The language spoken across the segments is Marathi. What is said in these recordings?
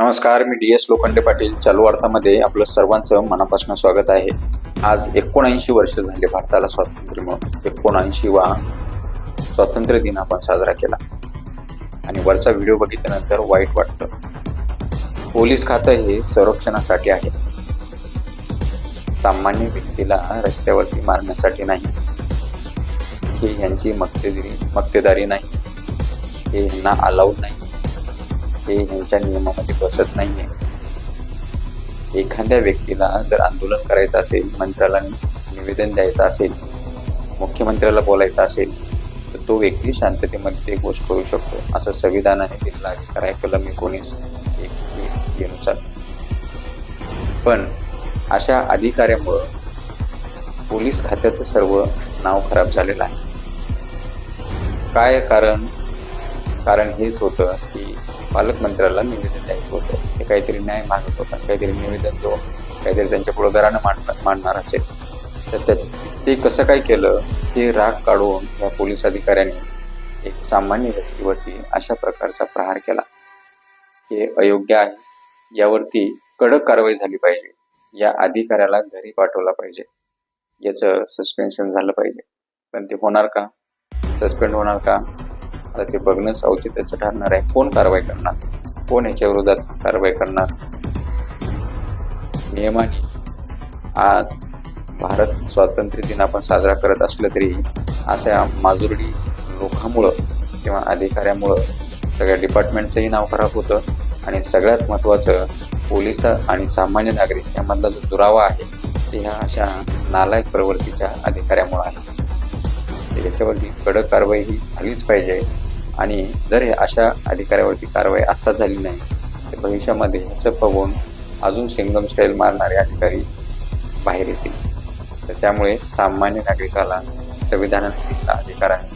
नमस्कार मी डी एस लोखंडे पाटील. चालू अर्थामध्ये आपलं सर्वांचं मनापासून स्वागत आहे. आज एकोणऐंशी वर्ष झाले भारताला स्वातंत्र्य मिळून. एकोणऐंशी वा स्वातंत्र्य दिन आपण साजरा केला. आणि वरचा व्हिडिओ बघितल्यानंतर वाईट वाटतं. पोलीस खातं हे संरक्षणासाठी आहे. सामान्य व्यक्तीला रस्त्यावरती मारण्यासाठी नाही. हे यांची मक्तेदारी मक्तेदारी नाही. हे यांना अलाउड नाही. हे यांच्या नियमामध्ये बसत नाहीये. एखाद्या व्यक्तीला जर आंदोलन करायचं असेल मंत्र्याला निवेदन द्यायचं असेल मुख्यमंत्र्याला बोलायचं असेल तर तो व्यक्ती शांततेमध्ये ते गोष्ट करू शकतो. असं संविधानाने दिलेला अधिकार आहे कलम एकोणीस एक एक नुसार पण अशा अधिकाऱ्यामुळं पोलीस खात्याचं सर्व नाव खराब झालेलं आहे. काय कारण कारण हेच होतं की पालकमंत्र्याला निवेदन द्यायचं होतं. ते काहीतरी न्याय मागत होता काहीतरी निवेदन तो काहीतरी त्यांच्या पुढं मांड मांडणार असेल. तर ते कसं काय केलं? ते राग काढून या पोलीस अधिकाऱ्यांनी एक सामान्य व्यक्तीवरती अशा प्रकारचा प्रहार केला. हे अयोग्य आहे. यावरती कडक कारवाई झाली पाहिजे. या अधिकाऱ्याला घरी पाठवला पाहिजे. याचं सस्पेन्शन झालं पाहिजे. पण ते होणार का? सस्पेंड होणार का? आता ते बघणंच औचित्याचं ठरणार आहे. कोण कारवाई करणार? कोण याच्या विरोधात कारवाई करणार? नियमाने आज भारत स्वातंत्र्य दिन आपण साजरा करत असलं तरी अशा माजुरडी लोकांमुळं किंवा अधिकाऱ्यामुळं सगळ्या डिपार्टमेंटचंही नाव खराब होतं आणि सगळ्यात महत्त्वाचं पोलीस आणि सामान्य नागरिक यामधला जो दुरावा आहे ते ह्या अशा नालायक प्रवृत्तीच्या अधिकाऱ्यामुळं आहे. याच्यावरती कडक कारवाई ही झालीच पाहिजे. आणि जर हे अशा अधिकाऱ्यावरती कारवाई आत्ता झाली नाही तर भविष्यामध्ये ह्याचं बघून अजून सिंगम स्टाईल मारणारे अधिकारी बाहेर येतील. तर त्यामुळे सामान्य नागरिकाला संविधानाने दिलेला अधिकार आहे.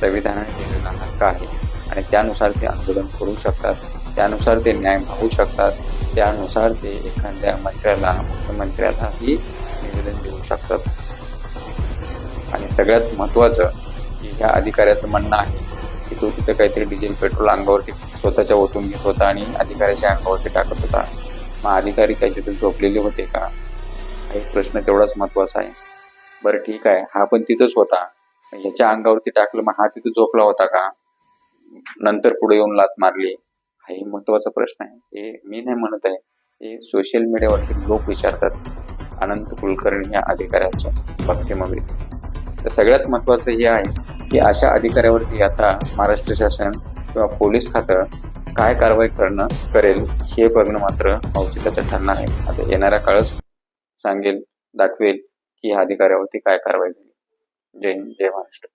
संविधानाने दिलेला हक्क आहे आणि त्यानुसार ते आंदोलन करू शकतात. त्यानुसार ते न्याय मागू शकतात. त्यानुसार ते एखाद्या मंत्र्याला मुख्यमंत्र्यालाही निवेदन देऊ शकतात. आणि सगळ्यात महत्त्वाचं की ह्या अधिकाऱ्याचं म्हणणं आहे तो तिथं काहीतरी डिझेल पेट्रोल अंगावरती स्वतःच्या ओतून घेत होता आणि अधिकाऱ्याच्या अंगावरती टाकत होता. मग अधिकारी काही तिथून झोपलेले होते का? हा एक प्रश्न तेवढाच महत्त्वाचा आहे. बरं ठीक आहे. हा पण तिथंच होता. ह्याच्या अंगावरती टाकलं मग हा तिथं झोपला होता का? नंतर पुढे येऊन लात मारली. हा ही महत्त्वाचा प्रश्न आहे. हे मी नाही म्हणत आहे. हे सोशल मीडियावरती लोक विचारतात. अनंत कुलकर्णी या अधिकाऱ्याच्या बाबतीमध्ये तर सगळ्यात महत्त्वाचं हे आहे की अशा अधिकाऱ्यावरती आता महाराष्ट्र शासन किंवा पोलीस खातं काय कारवाई करणं करेल हे बघणं मात्र औचित्याचं ठरणार आहे. आता येणाऱ्या काळच सांगेल दाखवेल की ह्या अधिकाऱ्यावरती काय कारवाई झाली. जय जय महाराष्ट्र.